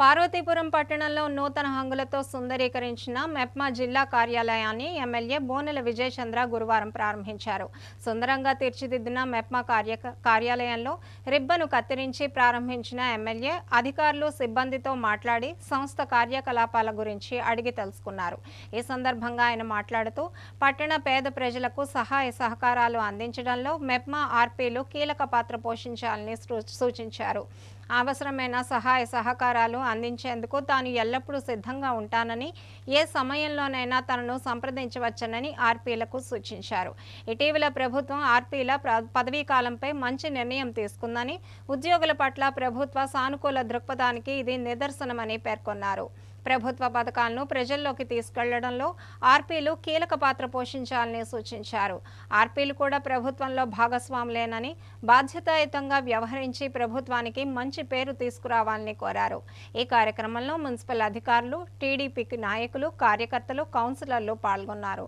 పార్వతీపురం పట్టణంలో నూతన హంగులతో సుందరీకరించిన మెప్మా జిల్లా కార్యాలయాన్ని ఎమ్మెల్యే బోనెల విజయచంద్ర గురువారం ప్రారంభించారు. సుందరంగా తీర్చిదిద్దిన మెప్మా కార్య కార్యాలయంలో రిబ్బను కత్తిరించి ప్రారంభించిన ఎమ్మెల్యే అధికారులు సిబ్బందితో మాట్లాడి సంస్థ కార్యకలాపాల గురించి అడిగి తెలుసుకున్నారు. ఈ సందర్భంగా ఆయన మాట్లాడుతూ పట్టణ పేద ప్రజలకు సహాయ సహకారాలు అందించడంలో మెప్మా ఆర్పీలు కీలక పాత్ర పోషించాలని సూచించారు. అవసరమైన సహాయ సహకారాలు అందించేందుకు తాను ఎల్లప్పుడూ సిద్ధంగా ఉంటానని ఏ సమయంలోనైనా తనను సంప్రదించవచ్చనని ఆర్పీలకు సూచించారు. ఇటీవల ప్రభుత్వం ఆర్పీల పదవీ కాలంపై మంచి నిర్ణయం తీసుకుందని ఉద్యోగుల పట్ల ప్రభుత్వ సానుకూల దృక్పథానికి ఇది నిదర్శనమని పేర్కొన్నారు. ప్రభుత్వ పథకాలను ప్రజల్లోకి తీసుకెళ్ళడంలో ఆర్పీలు కీలక పాత్ర పోషించాలని సూచించారు. ఆర్పీలు కూడా ప్రభుత్వంలో భాగస్వాములేనని బాధ్యతాయుతంగా వ్యవహరించి ప్రభుత్వానికి మంచి పేరు తీసుకురావాలని కోరారు. ఈ కార్యక్రమంలో మున్సిపల్ అధికారులు టీడీపీకి నాయకులు కార్యకర్తలు కౌన్సిలర్లు పాల్గొన్నారు.